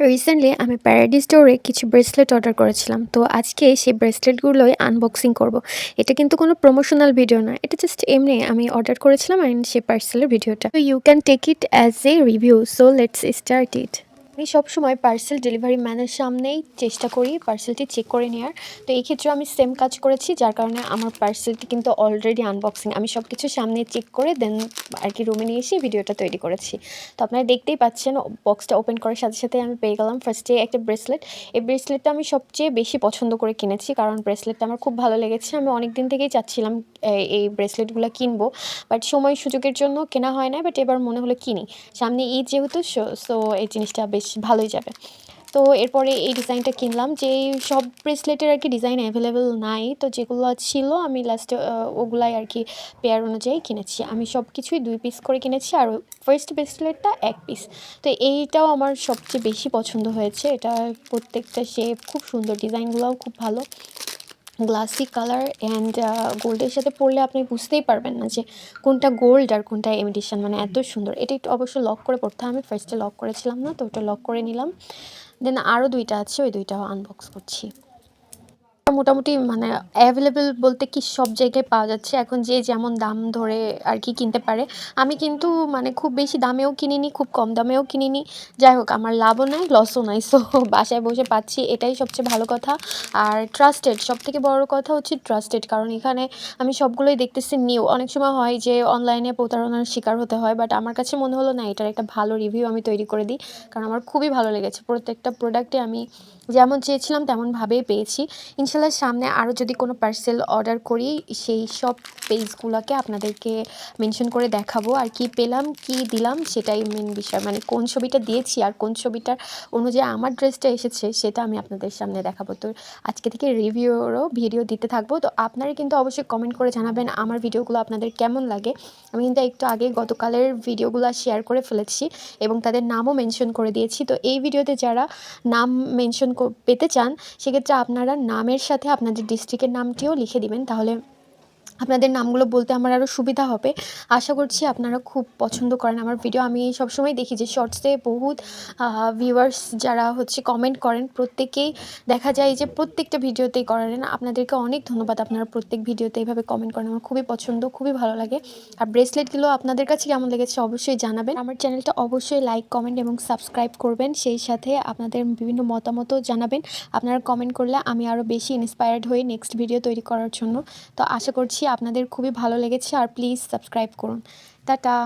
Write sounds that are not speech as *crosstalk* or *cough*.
Recently আমি প্যারাডি স্টোরে কিছু ব্রেসলেট অর্ডার করেছিলাম। তো আজকে সেই ব্রেসলেটগুলোই আনবক্সিং করব। এটা কিন্তু কোনো প্রমোশনাল ভিডিও না। এটা জাস্ট এমনি আমি অর্ডার করেছিলাম অ্যান্ড সেই পার্সেলের ভিডিওটা তো you can take it as a review so let's start it আমি সবসময় পার্সেল ডেলিভারি ম্যানের সামনেই চেষ্টা করি পার্সেলটি চেক করে নেওয়ার তো এই ক্ষেত্রে আমি সেম কাজ করেছি, যার কারণে আমার পার্সেলটি কিন্তু অলরেডি আনবক্সিং আমি সব কিছু সামনে চেক করে দেন আর কি রুমে নিয়ে এসে ভিডিওটা তৈরি করেছি। তো আপনারা দেখতেই পাচ্ছেন বক্সটা ওপেন করার সাথে সাথে আমি পেয়ে গেলাম ফার্স্টে একটা ব্রেসলেট এই ব্রেসলেটটা আমি সবচেয়ে বেশি পছন্দ করে কিনেছি, কারণ ব্রেসলেটটা আমার খুব ভালো লেগেছে। আমি অনেক দিন থেকেই চাচ্ছিলাম এই ব্রেসলেটগুলো কিনবো। বাট সময় সুযোগের জন্য কেনা হয় না বাট এবার মনে হলো কিনি। সামনে ঈদ যেহেতু সো এই জিনিসটা বেশ ভালোই যাবে। তো এরপরে এই ডিজাইনটা কিনলাম যে সব ব্রেসলেটের আর কি ডিজাইন অ্যাভেলেবেল নাই, তো যেগুলো ছিল আমি লাস্টে ওগুলাই আর কি পেয়ার অনুযায়ী কিনেছি। আমি সব কিছুই দুই পিস করে কিনেছি, আর ফার্স্ট ব্রেসলেটটা এক পিস তো এইটাও আমার সবচেয়ে বেশি পছন্দ হয়েছে। এটা প্রত্যেকটা শেপ খুব সুন্দর ডিজাইনগুলোও খুব ভালো। গ্লাসি কালার অ্যান্ড গোল্ডের সাথে পরলে আপনি বুঝতেই পারবেন না যে কোনটা গোল্ড আর কোনটা ইমিটেশন মানে এত সুন্দর। এটা একটু অবশ্য লক করে পড়তে আমি ফার্স্টে লক করেছিলাম না, তো ওটা লক করে নিলাম। দেন আরও দুইটা আছে, ওই দুইটাও আনবক্স করছি। মোটামুটি মানে অ্যাভেলেবেল বলতে কি সব জায়গায় পাওয়া যাচ্ছে। এখন যে যেমন দাম ধরে আর কি কিনতে পারে। আমি কিন্তু মানে খুব বেশি দামেও কিনিনি, খুব কম দামেও কিনিনি। যাই হোক, আমার লাভও নাই লসও নাই। সো *laughs* বাসায় বসে পাচ্ছি, এটাই সবচেয়ে ভালো কথা। আর ট্রাস্টেড সব থেকে বড় কথা হচ্ছে ট্রাস্টেড কারণ এখানে আমি সবগুলোই দেখতেছি নিউ অনেক সময় হয় যে অনলাইনে প্রতারণার শিকার হতে হয় বাট আমার কাছে মনে হলো, না, এটার একটা ভালো রিভিউ আমি তৈরি করে দিই। কারণ আমার খুবই ভালো লেগেছে। প্রত্যেকটা প্রোডাক্টে আমি যেমন চেয়েছিলাম, তেমনভাবেই পেয়েছি। ইনশাল্লাহ সামনে আরও যদি কোনো পার্সেল অর্ডার করি, সেই সব পেজগুলোকে আপনাদেরকে মেনশন করে দেখাবো। আর কি পেলাম, কি দিলাম, সেটাই মেন বিষয়। মানে কোন ছবিটা দিয়েছি আর কোন ছবিটার অনুযায়ী আমার ড্রেসটা এসেছে, সেটা আমি আপনাদের সামনে দেখাবো। তো আজকে থেকে রিভিউরও ভিডিও দিতে থাকব। তো আপনারা কিন্তু অবশ্যই কমেন্ট করে জানাবেন আমার ভিডিওগুলো আপনাদের কেমন লাগে। আমি কিন্তু একটু আগে গতকালের ভিডিওগুলো শেয়ার করে ফেলেছি এবং তাদের নামও মেনশন করে দিয়েছি। তো এই ভিডিওতে যারা নাম মেনশন পেতে চান, সেক্ষেত্রে আপনারা নামের সাথে আপনাদের ডিস্ট্রিক্টের নামটিও লিখে দিবেন তাহলে আপনাদের নামগুলো বলতে আমার আরও সুবিধা হবে। আশা করছি আপনারা খুব পছন্দ করেন আমার ভিডিও আমি সবসময় দেখি যে শর্টসে বহুত ভিউয়ার্স যারা হচ্ছে কমেন্ট করেন, প্রত্যেকেই দেখা যায় যে প্রত্যেকটা ভিডিওতেই করেন আপনাদেরকে অনেক ধন্যবাদ আপনারা প্রত্যেক ভিডিওতে এইভাবে কমেন্ট করেন, আমার খুবই পছন্দ, খুবই ভালো লাগে। আর ব্রেসলেটগুলো আপনাদের কাছে কেমন লেগেছে অবশ্যই জানাবেন। আমার চ্যানেলটা অবশ্যই লাইক কমেন্ট এবং সাবস্ক্রাইব করবেন, সেই সাথে আপনাদের বিভিন্ন মতামতও জানাবেন। আপনারা কমেন্ট করলে আমি আরও বেশি ইন্সপায়ার্ড হই নেক্সট ভিডিও তৈরি করার জন্য। তো আশা করছি আপনাদের খুবই ভালো লেগেছে আর প্লিজ সাবস্ক্রাইব করুন। টাটা।